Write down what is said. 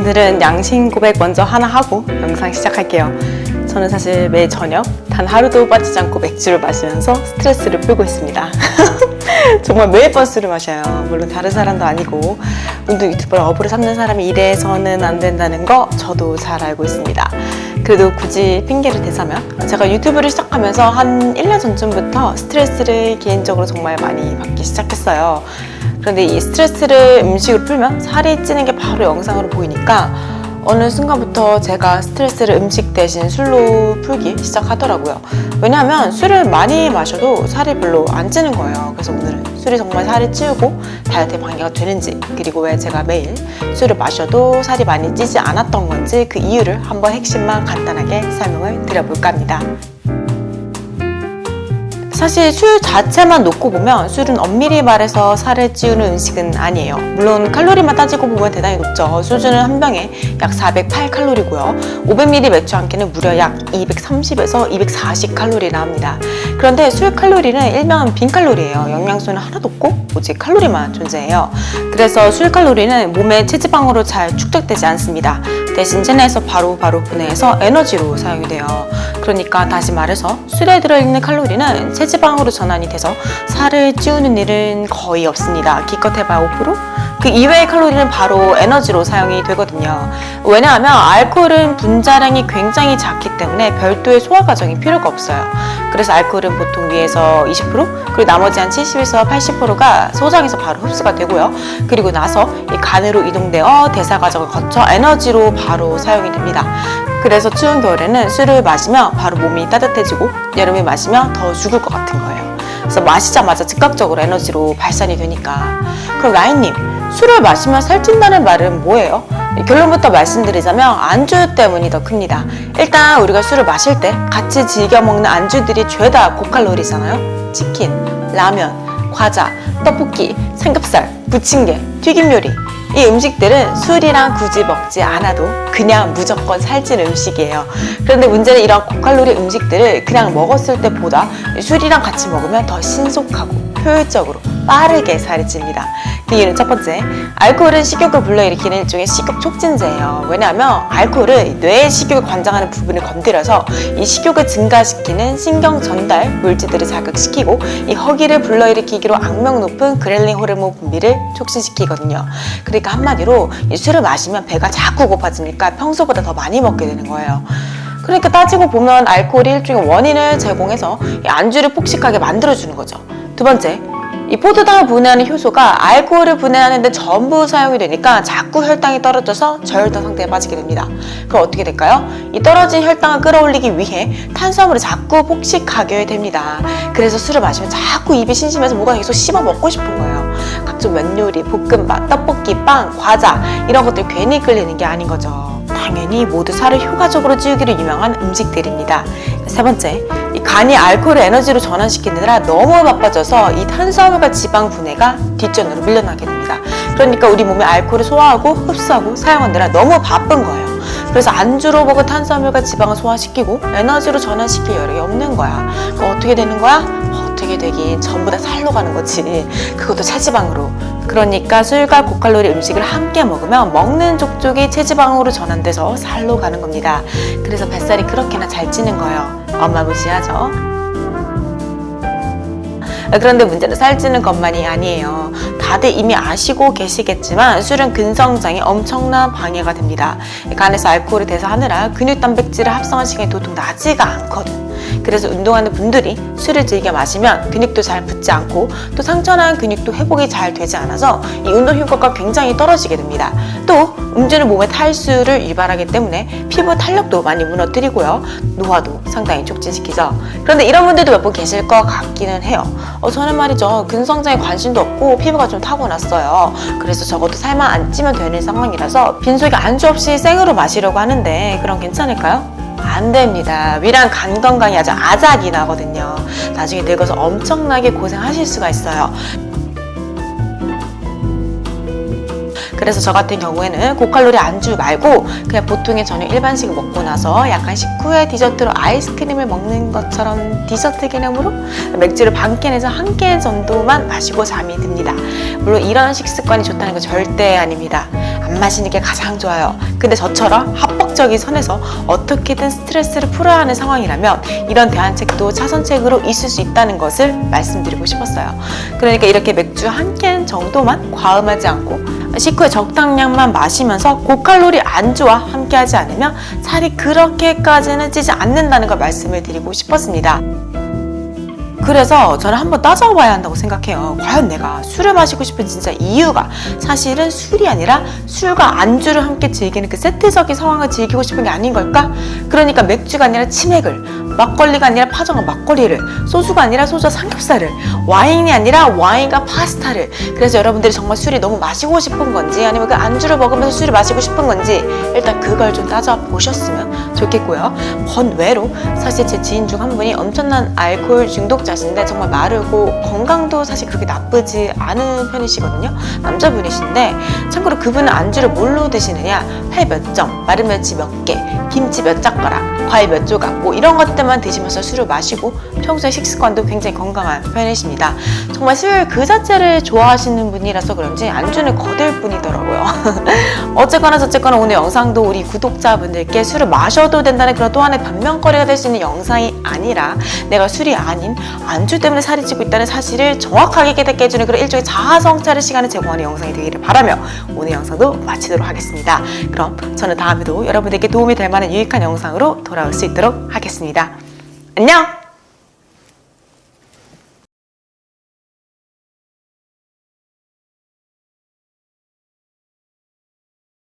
오늘은 양심 고백 먼저 하나 하고 영상 시작할게요. 저는 사실 매 저녁 단 하루도 빠지지 않고 맥주를 마시면서 스트레스를 풀고 있습니다. 정말 매일 번 술을 마셔요. 물론 다른 사람도 아니고 운동 유튜버를 업으로 삼는 사람이 이래서는 안 된다는 거 저도 잘 알고 있습니다. 그래도 굳이 핑계를 대자면 제가 유튜브를 시작하면서 한 1년 전쯤부터 스트레스를 개인적으로 정말 많이 받기 시작했어요. 그런데 이 스트레스를 음식으로 풀면 살이 찌는 게 바로 영상으로 보이니까 어느 순간부터 제가 스트레스를 음식 대신 술로 풀기 시작하더라고요. 왜냐하면 술을 많이 마셔도 살이 별로 안 찌는 거예요. 그래서 오늘은 술이 정말 살을 찌우고 다이어트에 방해가 되는지 그리고 왜 제가 매일 술을 마셔도 살이 많이 찌지 않았던 건지 그 이유를 한번 핵심만 간단하게 설명을 드려볼까 합니다. 사실 술 자체만 놓고 보면 술은 엄밀히 말해서 살을 찌우는 음식은 아니에요. 물론 칼로리만 따지고 보면 대단히 높죠. 소주는 한 병에 약 408칼로리고요. 500ml 맥주 한 캔은 무려 약 230에서 240 칼로리나 합니다. 그런데 술 칼로리는 일명 빈 칼로리예요. 영양소는 하나도 없고 오직 칼로리만 존재해요. 그래서 술 칼로리는 몸의 체지방으로 잘 축적되지 않습니다. 대신 체내에서 바로 바로 분해해서 에너지로 사용이 돼요. 그러니까 다시 말해서 술에 들어있는 칼로리는 체지방으로 전환이 돼서 살을 찌우는 일은 거의 없습니다. 기껏 해봐야 5%? 그 이외의 칼로리는 바로 에너지로 사용이 되거든요. 왜냐하면 알코올은 분자량이 굉장히 작기 때문에 별도의 소화 과정이 필요가 없어요. 그래서 알코올은 보통 위에서 20% 그리고 나머지 한 70에서 80%가 소장에서 바로 흡수가 되고요. 그리고 나서 이 간으로 이동되어 대사 과정을 거쳐 에너지로 바로 사용이 됩니다. 그래서 추운 겨울에는 술을 마시면 바로 몸이 따뜻해지고 여름에 마시면 더 죽을 것 같은 거예요. 그래서 마시자마자 즉각적으로 에너지로 발산이 되니까. 그럼 라인님, 술을 마시면 살찐다는 말은 뭐예요? 결론부터 말씀드리자면 안주 때문이 더 큽니다. 일단 우리가 술을 마실 때 같이 즐겨 먹는 안주들이 죄다 고칼로리잖아요. 치킨, 라면, 과자, 떡볶이, 삼겹살, 부침개, 튀김 요리. 이 음식들은 술이랑 굳이 먹지 않아도 그냥 무조건 살찐 음식이에요. 그런데 문제는 이런 고칼로리 음식들을 그냥 먹었을 때보다 술이랑 같이 먹으면 더 신속하고 효율적으로 빠르게 살이 찝니다. 그 이유는 첫 번째, 알코올은 식욕을 불러일으키는 일종의 식욕 촉진제예요. 왜냐하면 알코올은 뇌의 식욕을 관장하는 부분을 건드려서 이 식욕을 증가시키는 신경 전달 물질들을 자극시키고 이 허기를 불러일으키기로 악명 높은 그렐린 호르몬 분비를 촉진시키거든요. 그러니까 한마디로 이 술을 마시면 배가 자꾸 고파지니까 평소보다 더 많이 먹게 되는 거예요. 그러니까 따지고 보면 알코올이 일종의 원인을 제공해서 이 안주를 폭식하게 만들어주는 거죠. 두 번째, 이 포도당을 분해하는 효소가 알코올을 분해하는 데 전부 사용이 되니까 자꾸 혈당이 떨어져서 저혈당 상태에 빠지게 됩니다. 그럼 어떻게 될까요? 이 떨어진 혈당을 끌어올리기 위해 탄수화물을 자꾸 폭식하게 됩니다. 그래서 술을 마시면 자꾸 입이 심심해서 뭐가 계속 씹어 먹고 싶은 거예요. 각종 면 요리, 볶음밥, 떡볶이, 빵, 과자 이런 것들 괜히 끌리는 게 아닌 거죠. 당연히 모두 살을 효과적으로 찌우기로 유명한 음식들입니다. 세 번째, 이 간이 알코올을 에너지로 전환시키느라 너무 바빠져서 이 탄수화물과 지방 분해가 뒷전으로 밀려나게 됩니다. 그러니까 우리 몸에 알코올을 소화하고 흡수하고 사용하느라 너무 바쁜 거예요. 그래서 안주로 먹은 탄수화물과 지방을 소화시키고 에너지로 전환시킬 여력이 없는 거야. 그럼 어떻게 되는 거야? 어떻게 되긴 전부 다 살로 가는 거지. 그것도 체지방으로. 그러니까 술과 고칼로리 음식을 함께 먹으면 먹는 족족이 체지방으로 전환돼서 살로 가는 겁니다. 그래서 뱃살이 그렇게나 잘 찌는 거예요. 엄마 무시하죠? 그런데 문제는 살찌는 것만이 아니에요. 다들 이미 아시고 계시겠지만 술은 근성장에 엄청난 방해가 됩니다. 간에서 알코올을 대사하느라 근육 단백질을 합성한 시간이 도통 나지가 않거든. 그래서 운동하는 분들이 술을 즐겨 마시면 근육도 잘 붙지 않고 또 상처난 근육도 회복이 잘 되지 않아서 이 운동 효과가 굉장히 떨어지게 됩니다. 또 음주는 몸의 탈수를 유발하기 때문에 피부 탄력도 많이 무너뜨리고요. 노화도 상당히 촉진시키죠. 그런데 이런 분들도 몇 분 계실 것 같기는 해요. 어, 저는 말이죠. 근성장에 관심도 없고 피부가 좀 타고났어요. 그래서 적어도 살만 안 찌면 되는 상황이라서 빈속에 안주 없이 생으로 마시려고 하는데 그럼 괜찮을까요? 안 됩니다. 위랑 간 건강이 아주 아작이 나거든요. 나중에 늙어서 엄청나게 고생하실 수가 있어요. 그래서 저 같은 경우에는 고칼로리 안주 말고 그냥 보통의 저녁 일반식 먹고 나서 약간 식후에 디저트로 아이스크림을 먹는 것처럼 디저트 개념으로 맥주를 반 캔에서 한 캔 정도만 마시고 잠이 듭니다. 물론 이런 식습관이 좋다는 건 절대 아닙니다. 안 마시는 게 가장 좋아요. 근데 저처럼 합법적인 선에서 어떻게든 스트레스를 풀어야 하는 상황이라면 이런 대안책도 차선책으로 있을 수 있다는 것을 말씀드리고 싶었어요. 그러니까 이렇게 맥주 한 캔 정도만 과음하지 않고 식후에 적당량만 마시면서 고칼로리 안주와 함께하지 않으면 살이 그렇게까지는 찌지 않는다는 걸 말씀을 드리고 싶었습니다. 그래서 저는 한번 따져봐야 한다고 생각해요. 과연 내가 술을 마시고 싶은 진짜 이유가 사실은 술이 아니라 술과 안주를 함께 즐기는 그 세트적인 상황을 즐기고 싶은 게 아닌 걸까? 그러니까 맥주가 아니라 치맥을, 막걸리가 아니라 파전과 막걸리를, 소주가 아니라 소주와 삼겹살을, 와인이 아니라 와인과 파스타를. 그래서 여러분들이 정말 술이 너무 마시고 싶은 건지 아니면 그 안주를 먹으면서 술을 마시고 싶은 건지 일단 그걸 좀 따져보셨으면 좋겠고요. 번외로 사실 제 지인 중 한 분이 엄청난 알코올 중독자신데 정말 마르고 건강도 사실 그렇게 나쁘지 않은 편이시거든요. 남자분이신데 참고로 그분은 안주를 뭘로 드시느냐 회 몇 점, 마른 멸치 몇 개, 김치 몇 젓가락, 과일 몇 조각 뭐 이런 것 들만 드시면서 술을 마시고 평소에 식습관도 굉장히 건강한 편이십니다. 정말 술그 자체를 좋아하시는 분이라서 그런지 안주는 거들 뿐이더라고요. 어쨌거나 저쨌거나 오늘 영상도 우리 구독자분들께 술을 마셔도 된다는 그런 또 하나의 변명거리가 될 수 있는 영상이 아니라 내가 술이 아닌 안주 때문에 살이 찌고 있다는 사실을 정확하게 깨닫게 해주는 그런 일종의 자아성찰의 시간을 제공하는 영상이 되기를 바라며 오늘 영상도 마치도록 하겠습니다. 그럼 저는 다음에도 여러분들께 도움이 될 만한 유익한 영상으로 돌아올 수 있도록 하겠습니다. 안녕!